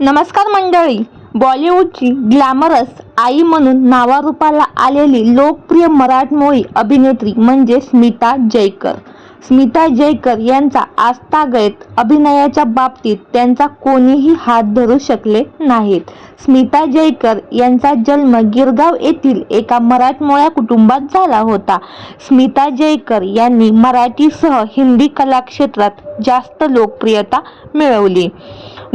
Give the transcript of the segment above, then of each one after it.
नमस्कार मंडळी. बॉलिवूडची ग्लॅमरस आई म्हणून नावारूपाला आलेली लोकप्रिय मराठमोळी अभिनेत्री म्हणजे स्मिता जयकर. स्मिता जयकर यांचा आस्थागैत अभिनयाच्या बाबतीत त्यांचा कोणीही हात धरू शकले नाहीत. स्मिता जयकर यांचा जन्म गिरगाव येथील एका मराठमोळ्या कुटुंबात झाला होता. स्मिता जयकर यांनी मराठीसह हिंदी कलाक्षेत्रात जास्त लोकप्रियता मिळवली.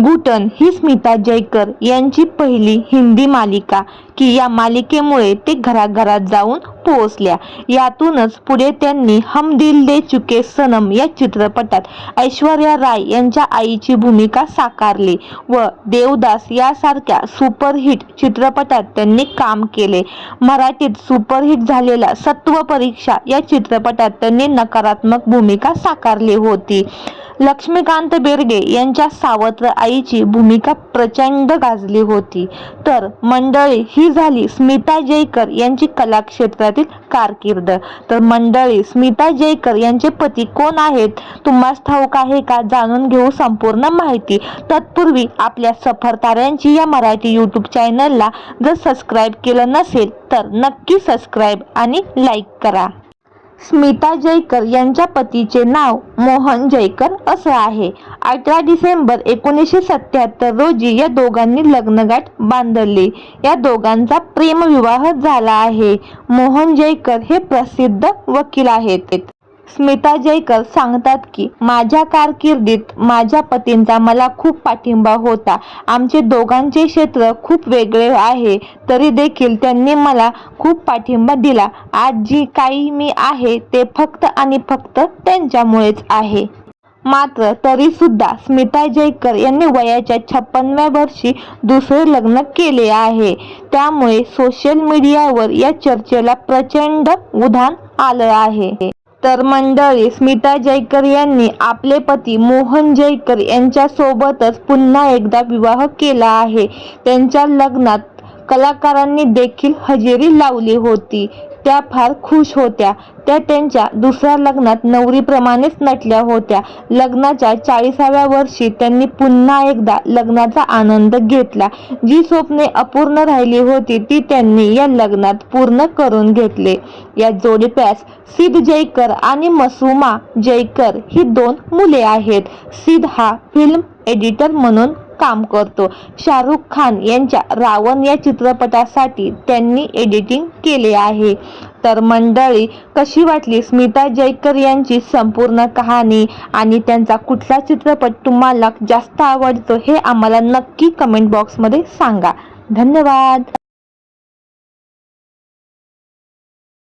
घुटन ही स्मिता जयकर यांची पहिली हिंदी मालिका की या मालिकेमुळे ते घराघरात जाऊन पोहोचल्या. यातूनच पुढे त्यांनी हम दिल दे चुके सनम या चित्रपटात ऐश्वर्या राय यांच्या आईची भूमिका साकारली व देवदास यासारख्या सुपरहिट चित्रपटात त्यांनी काम केले. मराठीत सुपरहिट झालेला सत्व परीक्षा या चित्रपटात त्यांनी नकारात्मक भूमिका साकारली होती. लक्ष्मीकांत बेर्गे यांच्या सावत्र आईची भूमिका प्रचंड गाजली होती. तर मंडळी ही झाली स्मिता जयकर यांची कलाक्षेत्रातील कारकीर्द. तर मंडळी स्मिता जयकर यांचे पती कोण आहेत? तुम्हाला ठाऊक आहे का? जाणून घेऊ संपूर्ण माहिती. तत्पूर्वी आपल्या सफरताऱ्यांची या मराठी यूट्यूब चॅनलला जर सबस्क्राईब केलं नसेल तर नक्की सबस्क्राईब आणि लाईक करा. स्मिता जयकर यांच्या पतीचे नाव मोहन जयकर असं आहे. अठरा डिसेंबर एकोणीसशे सत्याहत्तर रोजी या दोघांनी लग्नगाठ बांधली. या दोघांचा प्रेमविवाह झाला आहे. मोहन जयकर हे प्रसिद्ध वकील आहेत. स्मिता जयकर सांगतात की माझ्या कारकिर्दीत माझ्या पतींचा मला खूप पाठिंबा होता. आमचे दोघांचे क्षेत्र खूप वेगळे आहे तरी देखील त्यांनी मला खूप पाठिंबा दिला. आज जी काही मी आहे ते फक्त आणि फक्त त्यांच्यामुळेच आहे. मात्र तरी सुद्धा स्मिता जयकर यांनी वयाच्या छप्पनव्या वर्षी दुसरे लग्न केले आहे. त्यामुळे सोशल मीडियावर या चर्चेला प्रचंड उधाण आलं आहे. तर मंडळी स्मिता जयकर यांनी आपले पती मोहन जयकर यांच्या सोबतच पुन्हा एकदा विवाह केला आहे. त्यांच्या लग्नात कलाकारांनी देखील हजेरी लावली होती. त्या फार खुश होत्या. त्या त्यांच्या दुसऱ्या लग्नात नवरीप्रमाणेच नटल्या होत्या. लग्नाच्या चाळीसाव्या वर्षी त्यांनी पुन्हा एकदा लग्नाचा आनंद घेतला. जी स्वप्ने अपूर्ण राहिली होती ती त्यांनी या लग्नात पूर्ण करून घेतले. या जोडप्यास सिद्ध जयकर आणि मसुमा जयकर ही दोन मुले आहेत. सिद्ध हा फिल्म एडिटर म्हणून काम करतो. शाहरुख खान यांच्या रावण या चित्रपटासाठी त्यांनी एडिटिंग केले आहे. तर मंडळी कशी वाटली स्मिता जयकर यांची संपूर्ण कहाणी आणि त्यांचा कुठला चित्रपट तुम्हाला जास्त आवडतो हे आम्हाला नक्की कमेंट बॉक्समध्ये सांगा. धन्यवाद.